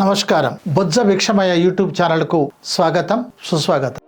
నమస్కారం. బొజ్జ భిక్షమయ యూట్యూబ్ ఛానల్కు స్వాగతం సుస్వాగతం.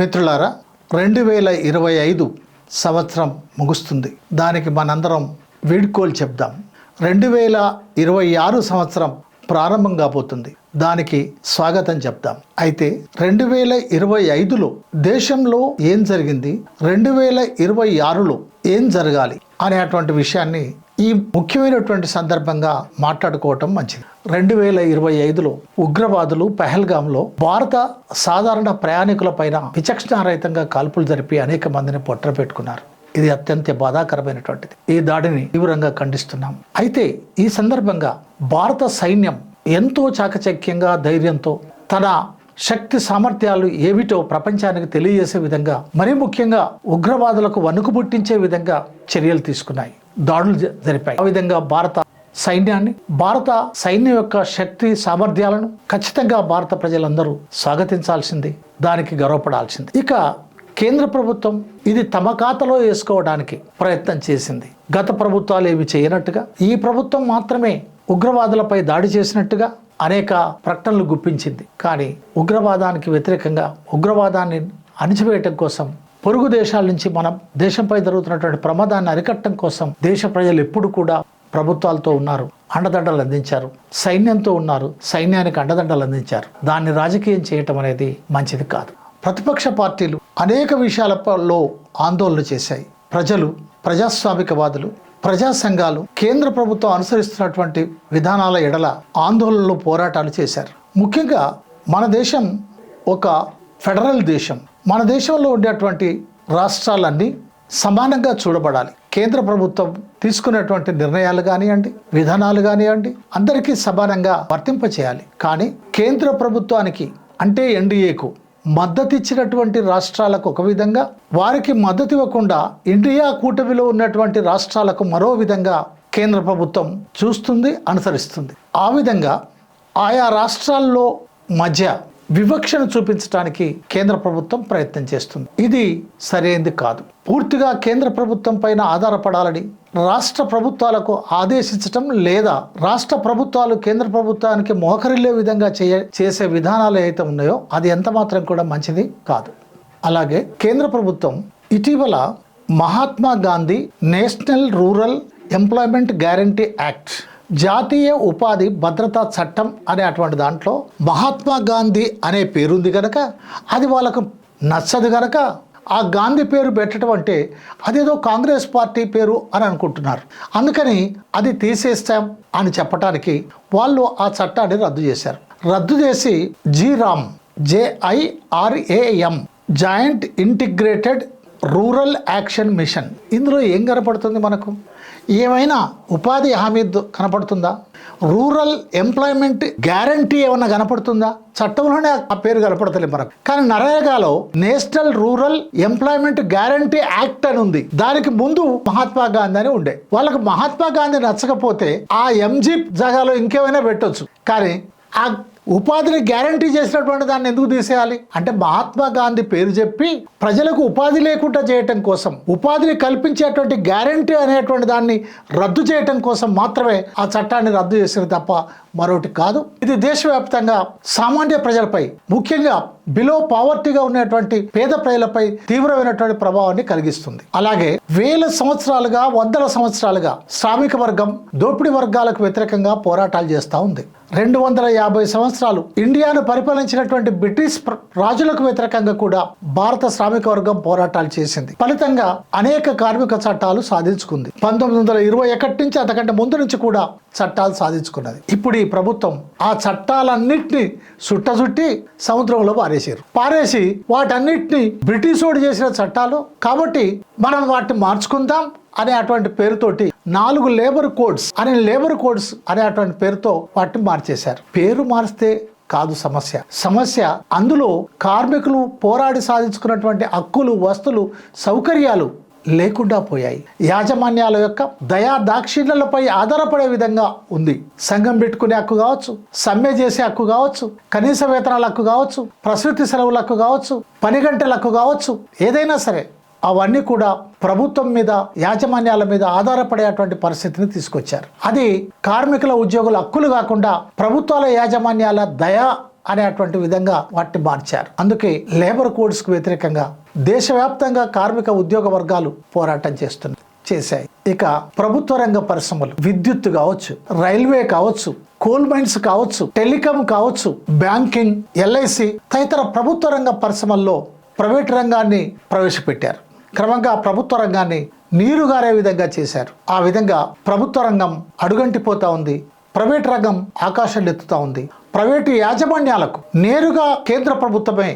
మిత్రులారా రెండు వేల ఇరవై ఐదు సంవత్సరం ముగుస్తుంది. దానికి మనందరం వీడ్కోలు చెప్దాం. రెండు వేల ఇరవై ఆరు సంవత్సరం ప్రారంభం కాబోతుంది దానికి స్వాగతం చెప్దాం అయితే రెండు వేల ఇరవై ఐదులో దేశంలో ఏం జరిగింది? రెండు వేల ఇరవై ఆరులో ఏం జరగాలి? అనేటువంటి విషయాన్ని ఈ ముఖ్యమైనటువంటి సందర్భంగా మాట్లాడుకోవటం మంచిది. రెండు వేల ఇరవై ఐదులో ఉగ్రవాదులు పెహల్గాంలో భారత సాధారణ ప్రయాణికుల పైన విచక్షణారహితంగా కాల్పులు జరిపి అనేక మందిని పొట్ట పెట్టుకున్నారు. ఇది అత్యంత బాధాకరమైనటువంటిది. ఈ దాడిని తీవ్రంగా ఖండిస్తున్నాం. అయితే ఈ సందర్భంగా భారత సైన్యం ఎంతో చాకచక్యంగా ధైర్యంతో తన శక్తి సామర్థ్యాలు ఏమిటో ప్రపంచానికి తెలియజేసే విధంగా మరీ ముఖ్యంగా ఉగ్రవాదులకు వణుకు పుట్టించే విధంగా చర్యలు తీసుకున్నాయి. దాడులు జ- జరిపాయి. ఆ విధంగా భారత సైన్యాన్ని భారత సైన్యం యొక్క శక్తి సామర్థ్యాలను ఖచ్చితంగా భారత ప్రజలందరూ స్వాగతించాల్సింది దానికి గర్వపడాల్సింది. ఇక కేంద్ర ప్రభుత్వం ఇది తమ ఖాతాలో వేసుకోవడానికి ప్రయత్నం చేసింది. గత ప్రభుత్వాలు ఏమి చేయనట్టుగా ఈ ప్రభుత్వం మాత్రమే ఉగ్రవాదులపై దాడి చేసినట్టుగా అనేక ప్రకటనలు గుప్పించింది. కానీ ఉగ్రవాదానికి వ్యతిరేకంగా ఉగ్రవాదాన్ని అణిచివేయటం కోసం పొరుగు దేశాల నుంచి మనం దేశంపై జరుగుతున్నటువంటి ప్రమాదాన్ని అరికట్టడం కోసం దేశ ప్రజలు ఎప్పుడు కూడా ప్రభుత్వాలతో ఉన్నారు అండదండలు అందించారు. సైన్యంతో ఉన్నారు సైన్యానికి అండదండలు అందించారు. దాన్ని రాజకీయం చేయటం అనేది మంచిది కాదు. ప్రతిపక్ష పార్టీలు అనేక విషయాలలో ఆందోళన చేశాయి. ప్రజలు ప్రజాస్వామికవాదులు ప్రజా సంఘాలు కేంద్ర ప్రభుత్వం అనుసరిస్తున్నటువంటి విధానాల ఎడల ఆందోళనలు పోరాటాలు చేశారు. ముఖ్యంగా మన దేశం ఒక ఫెడరల్ దేశం. మన దేశంలో ఉండేటువంటి రాష్ట్రాలన్నీ సమానంగా చూడబడాలి. కేంద్ర ప్రభుత్వం తీసుకున్నటువంటి నిర్ణయాలు కానివ్వండి విధానాలు కానివ్వండి అందరికీ సమానంగా వర్తింపచేయాలి కానీ కేంద్ర ప్రభుత్వానికి అంటే ఎన్డీఏకు మద్దతు ఇచ్చినటువంటి రాష్ట్రాలకు ఒక విధంగా వారికి మద్దతు ఇవ్వకుండా ఇండియా కూటమిలో ఉన్నటువంటి రాష్ట్రాలకు మరో విధంగా కేంద్ర ప్రభుత్వం చూస్తుంది అనుసరిస్తుంది. ఆ విధంగా ఆయా రాష్ట్రాల్లో మధ్య వివక్షను చూపించడానికి కేంద్ర ప్రభుత్వం ప్రయత్నం చేస్తుంది. ఇది సరైనది కాదు. పూర్తిగా కేంద్ర ప్రభుత్వం పైన ఆధారపడాలని రాష్ట్ర ప్రభుత్వాలకు ఆదేశించటం లేదా రాష్ట్ర ప్రభుత్వాలు కేంద్ర ప్రభుత్వానికి మోకరిల్లే విధంగా చేయ చేసే విధానాలు ఏవైతే ఉన్నాయో అది ఎంత మాత్రం కూడా మంచిది కాదు. అలాగే కేంద్ర ప్రభుత్వం ఇటీవల Mahatma Gandhi national rural employment guarantee act జాతీయ ఉపాధి భద్రతా చట్టం అనే అటువంటి దాంట్లో మహాత్మా గాంధీ అనే పేరుంది కనుక అది వాళ్ళకు నచ్చదు కనుక ఆ గాంధీ పేరు పెట్టడం అంటే అదేదో కాంగ్రెస్ పార్టీ పేరు అని అనుకుంటున్నారు. అందుకని అది తీసేస్తాం అని చెప్పడానికి వాళ్ళు ఆ చట్టాన్ని రద్దు చేశారు. రద్దు చేసి G Ram J I R A M joint integrated rural action mission. ఇందులో ఏం కనపడుతుంది మనకు? ఏమైనా ఉపాధి హామీ కనపడుతుందా? రూరల్ ఎంప్లాయ్మెంట్ గ్యారంటీ ఏమన్నా కనపడుతుందా? చట్టంలోనే ఆ పేరు కనపడతలేదు మనకు. కానీ నరేగాలో national rural employment guarantee act అని ఉంది. దానికి ముందు మహాత్మా గాంధీ అని ఉండే. వాళ్ళకి మహాత్మా గాంధీ నచ్చకపోతే ఆ ఎంజీ జగాలో ఇంకేమైనా పెట్టొచ్చు. కానీ ఆ ఉపాధిని గ్యారంటీ చేసినటువంటి దాన్ని ఎందుకు తీసేయాలి? అంటే మహాత్మా గాంధీ పేరు చెప్పి ప్రజలకు ఉపాధి లేకుండా చేయటం కోసం ఉపాధిని కల్పించేటువంటి గ్యారంటీ అనేటువంటి దాన్ని రద్దు చేయటం కోసం మాత్రమే ఆ చట్టాన్ని రద్దు చేసింది తప్ప మరొకటి కాదు. ఇది దేశవ్యాప్తంగా సామాన్య ప్రజలపై ముఖ్యంగా బిలో పావర్టీగా ఉన్నటువంటి పేద ప్రజలపై తీవ్రమైనటువంటి ప్రభావాన్ని కలిగిస్తుంది. అలాగే వేల సంవత్సరాలుగా వందల సంవత్సరాలుగా శ్రామిక వర్గం దోపిడీ వర్గాలకు వ్యతిరేకంగా పోరాటాలు చేస్తూ ఉంది. రెండు వందల యాభై సంవత్సరాలు ఇండియాను పరిపాలించినటువంటి బ్రిటిష్ రాజులకు వ్యతిరేకంగా కూడా భారత శ్రామిక వర్గం పోరాటాలు చేసింది. ఫలితంగా అనేక కార్మిక చట్టాలు సాధించుకుంది. పంతొమ్మిది వందల ఇరవై ఒకటి నుంచి అంతకంటే ముందు నుంచి కూడా చట్టాలు సాధించుకున్నది. ఇప్పుడు ఈ ప్రభుత్వం ఆ చట్టాలన్నింటినీ చుట్టచుట్టి సముద్రంలో పారేసారు పారేసి వాటన్నిటిని బ్రిటిష్ వాడు చేసిన చట్టాలు. కాబట్టి మనం వాటిని మార్చుకుందాం అనే అటువంటి పేరుతోటి నాలుగు లేబర్ కోడ్స్ అనే లేబర్ కోడ్స్ అనే అటువంటి పేరుతో వాటిని మార్చేశారు. పేరు మారిస్తే కాదు సమస్య. సమస్య అందులో కార్మికులు పోరాడి సాధించుకున్నటువంటి హక్కులు వస్తువులు సౌకర్యాలు లేకుండా పోయాయి. యాజమాన్యాల యొక్క దయా దాక్షిణ్యాలపై ఆధారపడే విధంగా ఉంది. సంఘం పెట్టుకునే హక్కు కావచ్చు సమ్మె చేసే హక్కు కావచ్చు కనీస వేతనాల హక్కు కావచ్చు ప్రసూతి సెలవుల హక్కు కావచ్చు పని గంటల హక్కు కావచ్చు ఏదైనా సరే అవన్నీ కూడా ప్రభుత్వం మీద యాజమాన్యాల మీద ఆధారపడేటువంటి పరిస్థితిని తీసుకొచ్చారు. అది కార్మికుల ఉద్యోగుల హక్కులు కాకుండా ప్రభుత్వాల యాజమాన్యాల దయా అనేటువంటి విధంగా వాటిని మార్చారు. అందుకే లేబర్ కోడ్స్కు వ్యతిరేకంగా దేశవ్యాప్తంగా కార్మిక ఉద్యోగ వర్గాలు పోరాటం చేస్తున్నాయి చేశాయి. ఇక ప్రభుత్వ రంగ పరిశ్రమలు విద్యుత్ కావచ్చు రైల్వే కావచ్చు కోల్ మైన్స్ కావచ్చు టెలికాం కావచ్చు బ్యాంకింగ్ ఎల్ఐసి తదితర ప్రభుత్వ రంగ పరిశ్రమల్లో ప్రైవేట్ రంగాన్ని ప్రవేశపెట్టారు. క్రమంగా ప్రభుత్వ రంగాన్ని నీరుగారే విధంగా చేశారు. ఆ విధంగా ప్రభుత్వ రంగం అడుగంటిపోతా ఉంది. ప్రైవేట్ రంగం ఆకాశం ఎత్తుతా ఉంది. ప్రైవేటు యాజమాన్యాలకు నేరుగా కేంద్ర ప్రభుత్వమే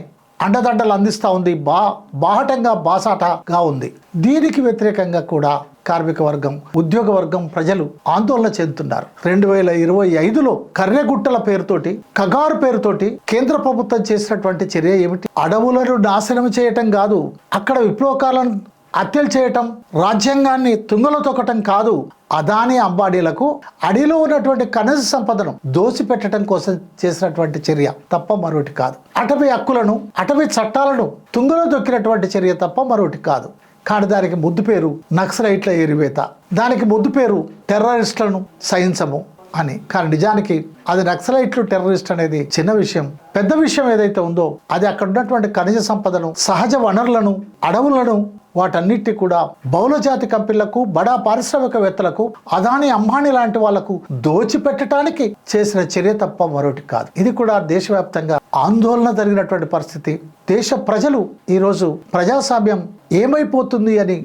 అండదండలు అందిస్తూ ఉంది. బా బాహటంగా బాసాటగా ఉంది. దీనికి వ్యతిరేకంగా కూడా కార్మిక వర్గం ఉద్యోగ వర్గం ప్రజలు ఆందోళన చెందుతున్నారు. రెండు వేల ఇరవై ఐదులో కర్రెగుట్టల పేరుతోటి కగారు పేరుతోటి కేంద్ర ప్రభుత్వం చేసినటువంటి చర్య ఏమిటి? అడవులను నాశనం చేయటం కాదు. అక్కడ విప్లవకాలను హత్యలు చేయటం రాజ్యాంగాన్ని తుంగలో తొక్కటం కాదు. అదాని అంబాడీలకు అడిలో ఉన్నటువంటి ఖనిజ సంపదను దోసిపెట్టడం కోసం చేసినటువంటి చర్య తప్ప మరొకటి కాదు. అటవీ హక్కులను అటవీ చట్టాలను తుంగలో దొక్కినటువంటి చర్య తప్ప మరొకటి కాదు. కానీ దానికి ముద్దు పేరు నక్సలైట్ల ఎరివేత. దానికి ముద్దు పేరు టెర్రరిస్టులను సహించము అని. కానీ నిజానికి అది నక్సలైట్లు టెర్రరిస్ట్ అనేది చిన్న విషయం. పెద్ద విషయం ఏదైతే ఉందో అది అక్కడ ఉన్నటువంటి ఖనిజ సంపదను సహజ వనరులను అడవులను వాటన్నిటి కూడా బహుళజాతి కంపెనీలకు బడా పారిశ్రామికవేత్తలకు అదాని అంబానీ లాంటి వాళ్ళకు దోచిపెట్టడానికి చేసిన చర్య తప్ప మరొకటి కాదు. ఇది కూడా దేశవ్యాప్తంగా ఆందోళన జరిగినటువంటి పరిస్థితి. దేశ ప్రజలు ఈరోజు ప్రజాస్వామ్యం ఏమైపోతుంది అని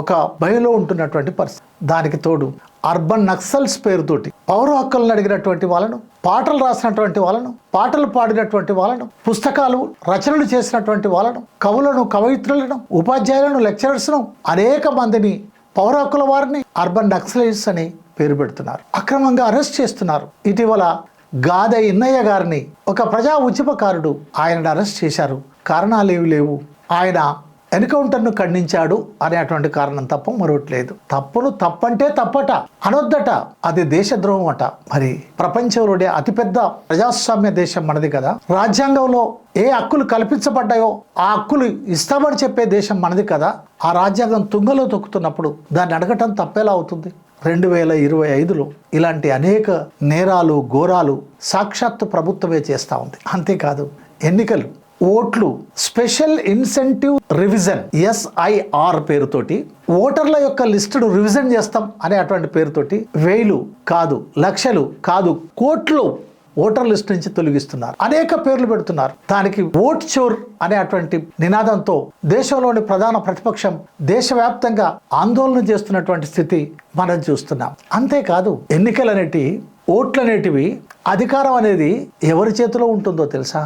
ఒక భయంలో ఉంటున్నటువంటి పరిస్థితి. దానికి తోడు అర్బన్ నక్సల్స్ పేరుతోటి పౌర హక్కులను అడిగినటువంటి వాళ్ళను పాటలు రాసినటువంటి వాళ్ళను పాటలు పాడినటువంటి వాళ్ళను పుస్తకాలు రచనలు చేసినటువంటి వాళ్ళను కవులను కవయిత్రులను ఉపాధ్యాయులను లెక్చరర్స్ను అనేక మందిని పౌర హక్కుల వారిని అర్బన్ నక్సలైట్స్ అని పేరు పెడుతున్నారు. అక్రమంగా అరెస్ట్ చేస్తున్నారు. ఇటీవల గాద ఇన్నయ్య గారిని ఒక ప్రజా ఉద్యమకారుడు ఆయనను అరెస్ట్ చేశారు. కారణాలు ఏవి లేవు. ఆయన ఎన్కౌంటర్ను ఖండించాడు అనేటువంటి కారణం తప్ప మరొకట్లేదు తప్పును తప్పంటే తప్పట అనొద్దట అది దేశద్రోహం అట. మరి ప్రపంచంలోనే అతిపెద్ద ప్రజాస్వామ్య దేశం మనది కదా. రాజ్యాంగంలో ఏ హక్కులు కల్పించబడ్డాయో ఆ హక్కులు ఇస్తామని చెప్పే దేశం మనది కదా. ఆ రాజ్యాంగం తుంగలో తొక్కుతున్నప్పుడు దాన్ని అడగటం తప్పేలా అవుతుంది? రెండు వేల ఇరవై ఐదులో ఇలాంటి అనేక నేరాలు ఘోరాలు సాక్షాత్తు ప్రభుత్వమే చేస్తూ ఉంది. అంతేకాదు ఎన్నికలు ఓట్లు స్పెషల్ ఇన్సెంటివ్ రివిజన్ ఎస్ఐఆర్ పేరుతోటి ఓటర్ల యొక్క లిస్టును రివిజన్ చేస్తాం అనే అటువంటి పేరుతోటి వేలు కాదు లక్షలు కాదు కోట్లు ఓటర్ లిస్ట్ నుంచి తొలగిస్తున్నారు. అనేక పేర్లు పెడుతున్నారు. దానికి ఓట్ చోర్ అనే అటువంటి నినాదంతో దేశంలోని ప్రధాన ప్రతిపక్షం దేశవ్యాప్తంగా ఆందోళన చేస్తున్నటువంటి స్థితి మనం చూస్తున్నాం. అంతేకాదు ఎన్నికలనేటి ఓట్లు అనేటివి అధికారం అనేది ఎవరి చేతిలో ఉంటుందో తెలుసా?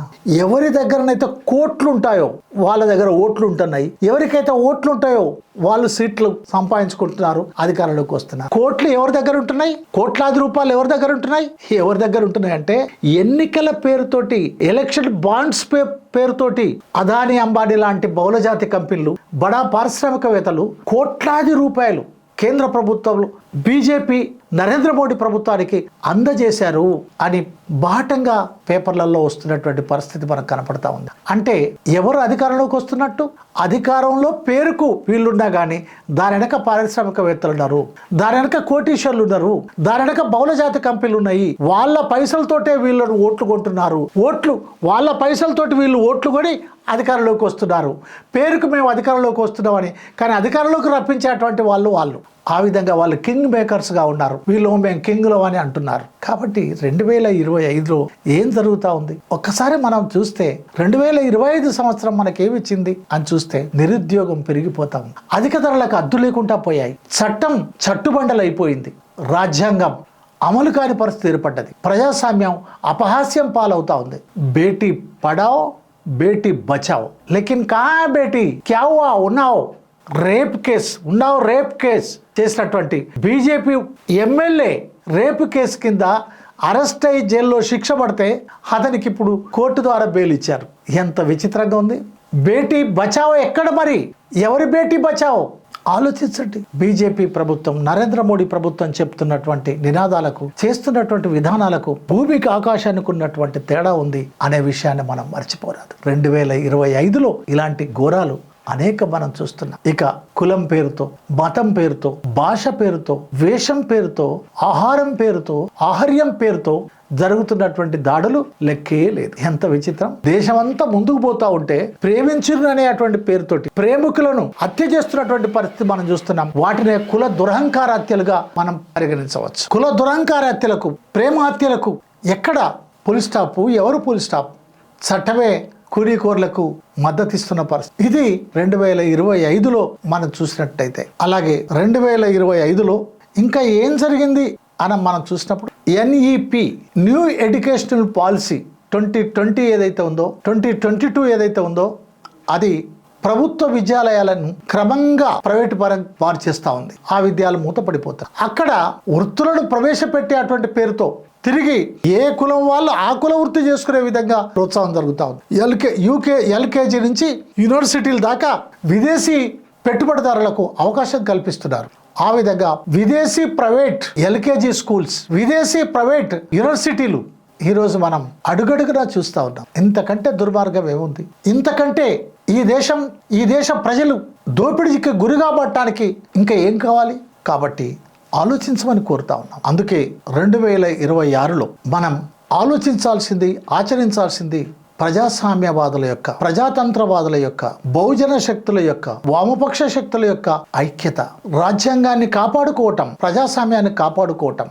ఎవరి దగ్గరనైతే కోట్లు ఉంటాయో వాళ్ళ దగ్గర ఓట్లు ఉంటున్నాయి ఎవరికైతే ఓట్లు ఉంటాయో వాళ్ళు సీట్లు సంపాదించుకుంటున్నారు అధికారంలోకి వస్తున్నారు. కోట్లు ఎవరి దగ్గర ఉంటున్నాయి? కోట్లాది రూపాయలు ఎవరి దగ్గర ఉంటున్నాయి? ఎవరి దగ్గర ఉంటున్నాయి అంటే ఎన్నికల పేరుతోటి ఎలక్షన్ బాండ్స్ పే పేరుతోటి అదాని అంబానీ లాంటి బహుళజాతి కంపెనీలు బడా పారిశ్రామికవేత్తలు కోట్లాది రూపాయలు కేంద్ర ప్రభుత్వంలో బీజేపీ నరేంద్ర మోడీ ప్రభుత్వానికి అందజేశారు అని బాటంగా పేపర్లలో వస్తున్నటువంటి పరిస్థితి మనకు కనపడతా ఉంది. అంటే ఎవరు అధికారంలోకి వస్తున్నట్టు? అధికారంలో పేరుకు వీళ్ళున్నా కానీ దాని వెనక పారిశ్రామికవేత్తలు ఉన్నారు. దాని వెనక కోటీశ్వర్లు ఉన్నారు. దాని వెనక బహుళజాతి కంపెనీలు ఉన్నాయి. వాళ్ళ పైసలతోటే వీళ్ళను ఓట్లు కొంటున్నారు. ఓట్లు వాళ్ళ పైసలతోటి వీళ్ళు ఓట్లు కొని అధికారంలోకి వస్తున్నారు. పేరుకు మేము అధికారంలోకి వస్తున్నామని కానీ అధికారంలోకి రప్పించేటువంటి వాళ్ళు వాళ్ళు. ఆ విధంగా వాళ్ళు కింగ్ మేకర్స్గా ఉన్నారు. వీళ్ళు మేము కింగ్లో అని అంటున్నారు. కాబట్టి రెండు వేల ఇరవై ఐదులో ఏం జరుగుతూ ఉంది? ఒక్కసారి మనం చూస్తే రెండు వేల ఇరవై ఐదు సంవత్సరం మనకేమిచ్చింది? అని చూస్తే నిరుద్యోగం పెరిగిపోతా ఉంది. అధిక ధరలకు అద్దు లేకుండా పోయాయి. చట్టం చట్టుబండలు అయిపోయింది రాజ్యాంగం అమలు కాని పరిస్థితి ఏర్పడ్డది. ప్రజాస్వామ్యం అపహాస్యం పాలవుతా ఉంది. బేటీ పడావ్ బేటీ బచావ్. లేకిన్ కా బేటీ? క్యా Unnao? Rape case. Unnao rape case. చేసినటువంటి బీజేపీ ఎమ్మెల్యే రేపు కేసు కింద అరెస్ట్ అయ్యి జైల్లో శిక్ష పడితే అతనికి ఇప్పుడు కోర్టు ద్వారా బెయిల్ ఇచ్చారు. ఎంత విచిత్రంగా ఉంది. బేటీ బచావో ఎక్కడ మరి? ఎవరి బేటీ బచావో? ఆలోచించండి. బీజేపీ ప్రభుత్వం నరేంద్ర మోడీ ప్రభుత్వం చెప్తున్నటువంటి నినాదాలకు చేస్తున్నటువంటి విధానాలకు భూమికి ఆకాశానికి ఉన్నటువంటి తేడా ఉంది అనే విషయాన్ని మనం మర్చిపోరాదు. రెండు వేల ఇరవై ఐదులో ఇలాంటి ఘోరాలు అనేక మనం చూస్తున్నాం. ఇక కులం పేరుతో మతం పేరుతో భాష పేరుతో వేషం పేరుతో ఆహారం పేరుతో ఆహార్యం పేరుతో జరుగుతున్నటువంటి దాడులు లెక్కే లేదు. ఎంత విచిత్రం. దేశమంతా ముందుకు పోతా ఉంటే ప్రేమించురు అనేటువంటి పేరుతోటి ప్రేమికులను హత్య చేస్తున్నటువంటి పరిస్థితి మనం చూస్తున్నాం. వాటిని కుల దురహంకార హత్యలుగా మనం పరిగణించవచ్చు. కుల దురహంకార హత్యలకు ప్రేమ హత్యలకు ఎక్కడ పోలీస్ స్టాప్ ఎవరు పోలీస్ స్టాప్ చట్టమే కూలీకోర్లకు మద్దతిస్తున్న పరిస్థితి. ఇది రెండు వేల ఇరవై ఐదులో మనం చూసినట్టయితే. అలాగే రెండు వేల ఇరవై ఐదులో ఇంకా ఏం జరిగింది అని మనం చూసినప్పుడు NEP new educational policy twenty twenty ఏదైతే ఉందో ట్వంటీ ట్వంటీ టూ ఏదైతే ఉందో అది ప్రభుత్వ విద్యాలయాలను క్రమంగా ప్రైవేట్ పరం వారు చేస్తూ ఉంది. ఆ విద్యాలు మూతపడిపోతాయి. అక్కడ వృత్తులను ప్రవేశపెట్టేటువంటి పేరుతో తిరిగి ఏ కులం వాళ్ళు ఆ కుల వృత్తి చేసుకునే విధంగా ప్రోత్సాహం జరుగుతూ ఉంది. ఎల్కే యూకే ఎల్కేజీ నుంచి యూనివర్సిటీల దాకా విదేశీ పెట్టుబడిదారులకు అవకాశం కల్పిస్తున్నారు. ఆ విధంగా విదేశీ ప్రైవేట్ ఎల్కేజీ స్కూల్స్ విదేశీ ప్రైవేట్ యూనివర్సిటీలు ఈరోజు మనం అడుగడుగునా చూస్తూ ఉన్నాం. ఇంతకంటే దుర్మార్గం ఏముంది? ఇంతకంటే ఈ దేశం ఈ దేశ ప్రజలు దోపిడీకి గురిగా పడటానికి ఇంకా ఏం కావాలి? కాబట్టి ఆలోచించమని కోరుతా ఉన్నాం. అందుకే రెండు వేల ఇరవై ఆరులో మనం ఆలోచించాల్సింది ఆచరించాల్సింది ప్రజాస్వామ్యవాదుల యొక్క ప్రజాతంత్రవాదుల యొక్క బహుజన శక్తుల యొక్క వామపక్ష శక్తుల యొక్క ఐక్యత. రాజ్యాంగాన్ని కాపాడుకోవటం ప్రజాస్వామ్యాన్ని కాపాడుకోవటం.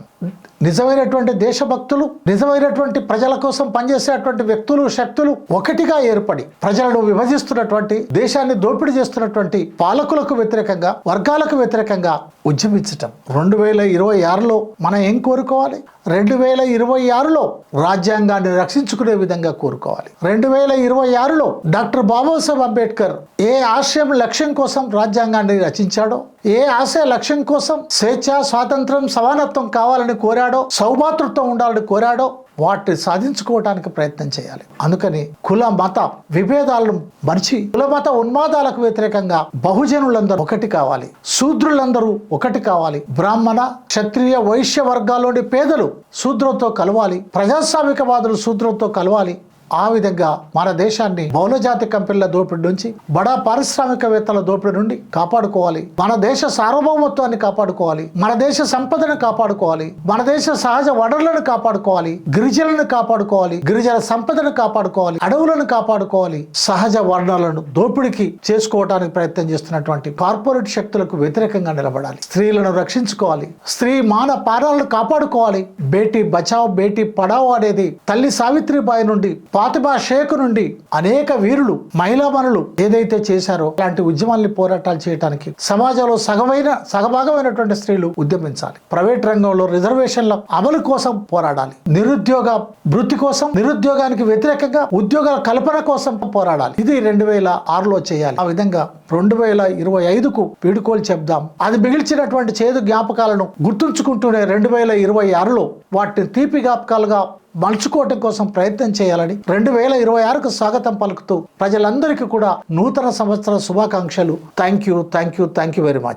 నిజమైనటువంటి దేశభక్తులు నిజమైనటువంటి ప్రజల కోసం పనిచేసేటువంటి వ్యక్తులు శక్తులు ఒకటిగా ఏర్పడి ప్రజలను విభజిస్తున్నటువంటి దేశాన్ని దోపిడీ చేస్తున్నటువంటి పాలకులకు వ్యతిరేకంగా వర్గాలకు వ్యతిరేకంగా ఉద్యమించటం. రెండు వేల ఇరవై ఆరులో మనం ఏం కోరుకోవాలి? రెండు వేల ఇరవై ఆరులో రాజ్యాంగాన్ని రక్షించుకునే విధంగా కోరుకోవాలి. రెండు వేల ఇరవై ఆరులో డాక్టర్ బాబాసాహెబ్ అంబేద్కర్ ఏ ఆశయం లక్ష్యం కోసం రాజ్యాంగాన్ని రచించాడో ఏ ఆశయ లక్ష్యం కోసం స్వేచ్ఛ స్వాతంత్రం సమానత్వం కావాలని కోరాడో సౌభాతృత్వం ఉండాలని కోరాడో వాటిని సాధించుకోవడానికి ప్రయత్నం చేయాలి. అందుకని కుల మత విభేదాలను మరిచి కుల మత ఉన్మాదాలకు వ్యతిరేకంగా బహుజనులందరూ ఒకటి కావాలి. శూద్రులందరూ ఒకటి కావాలి. బ్రాహ్మణ క్షత్రియ వైశ్య వర్గాల్లోని పేదలు శూద్రంతో కలవాలి. ప్రజాస్వామికవాదులు శూద్రంతో కలవాలి. ఆ విధంగా మన దేశాన్ని బహుళజాతి కంపెనీల దోపిడీ నుంచి బడా పారిశ్రామికవేత్తల దోపిడి నుండి కాపాడుకోవాలి. మన దేశ సార్వభౌమత్వాన్ని కాపాడుకోవాలి. మన దేశ సంపదను కాపాడుకోవాలి. మన దేశ సహజ వనరులను కాపాడుకోవాలి. గిరిజనులను కాపాడుకోవాలి. గిరిజన సంపదను కాపాడుకోవాలి. అడవులను కాపాడుకోవాలి. సహజ వనరులను దోపిడికి చేసుకోవడానికి ప్రయత్నం చేస్తున్నటువంటి కార్పొరేట్ శక్తులకు వ్యతిరేకంగా నిలబడాలి. స్త్రీలను రక్షించుకోవాలి. స్త్రీ మాన పారాలను కాపాడుకోవాలి. బేటీ బచావ్ బేటీ పడావ్ అనేది తల్లి సావిత్రిబాయి నుండి ఫాతిమా షేక్ నుండి అనేక వీరులు మహిళా మనులు ఏదైతే చేశారో అలాంటి ఉద్యమాల్ని పోరాటాలు చేయడానికి సమాజంలో సగమైన సగభాగమైనటువంటి స్త్రీలు ఉద్యమించాలి. ప్రైవేట్ రంగంలో రిజర్వేషన్ల అమలు కోసం పోరాడాలి. నిరుద్యోగ వృత్తి కోసం నిరుద్యోగానికి వ్యతిరేకంగా ఉద్యోగాల కల్పన కోసం పోరాడాలి. ఇది రెండు వేల ఆరులో చేయాలి. ఆ విధంగా రెండు వేల ఇరవై ఐదుకు వీడుకోలు చెప్దాం. అది మిగిల్చినటువంటి చేదు జ్ఞాపకాలను గుర్తుంచుకుంటూనే రెండు వేల ఇరవై ఆరులో వాటిని తీపి జ్ఞాపకాలుగా మలుచుకోవటం కోసం ప్రయత్నం చేయాలని రెండు వేల ఇరవై ఆరుకు స్వాగతం పలుకుతూ ప్రజలందరికీ కూడా నూతన సంవత్సర శుభాకాంక్షలు. Thank you thank you thank you very much